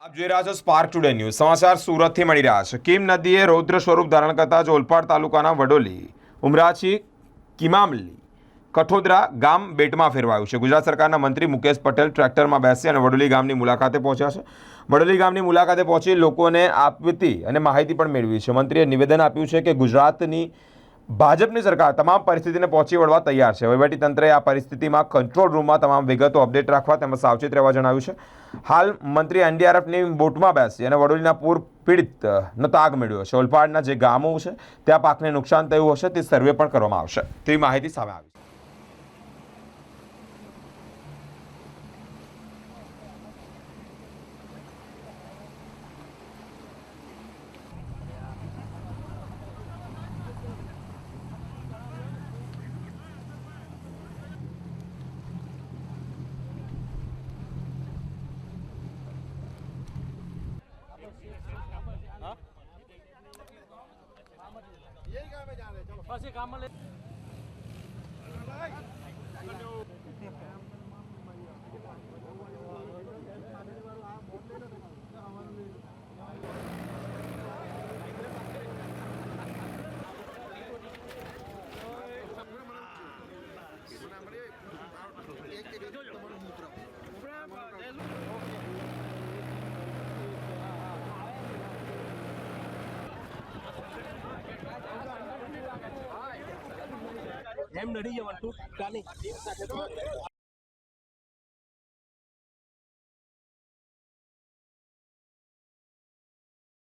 આપ જોઈ રહ્યા છો સ્પાર્ક ટુડે ન્યૂઝ સમાચાર સુરતથી મળી રહ્યા છે. કિમ નદીએ રૌદ્ર સ્વરૂપ ધારણ કરતા જોલપાડ તાલુકાના વડોલી, ઉમરાછી, કિમામલી, કઠોદરા ગામ બેટમાં ફેરવાયું છે. ગુજરાત સરકારના મંત્રી મુકેશ પટેલ ટ્રેક્ટરમાં બેસી અને વડોલી ગામની મુલાકાતે પહોંચ્યા છે. વડોલી ગામની મુલાકાતે પહોંચી લોકોને આપતી અને માહિતી પણ મેળવી છે. મંત્રીએ નિવેદન આપ્યું છે કે ગુજરાતની ભાજપની સરકાર તમામ પરિસ્થિતિને પહોંચી વળવા તૈયાર છે. તંત્રએ આ પરિસ્થિતિમાં કંટ્રોલ રૂમમાં તમામ વિગતો અપડેટ રાખવા તેમજ સાવચેત રહેવા જણાવ્યું છે. હાલ મંત્રી એનડીઆરએફની બોટમાં બેસી અને વડોલીના પૂર પીડિતનો તાગ મેળવ્યો છે. ઓલપાડના જે ગામો છે, ત્યાં પાકને નુકસાન થયું હશે તે સર્વે પણ કરવામાં આવશે. તેવી માહિતી સામે આવી પછી કામ લે એમ નડી જવાનું. તું ચાલી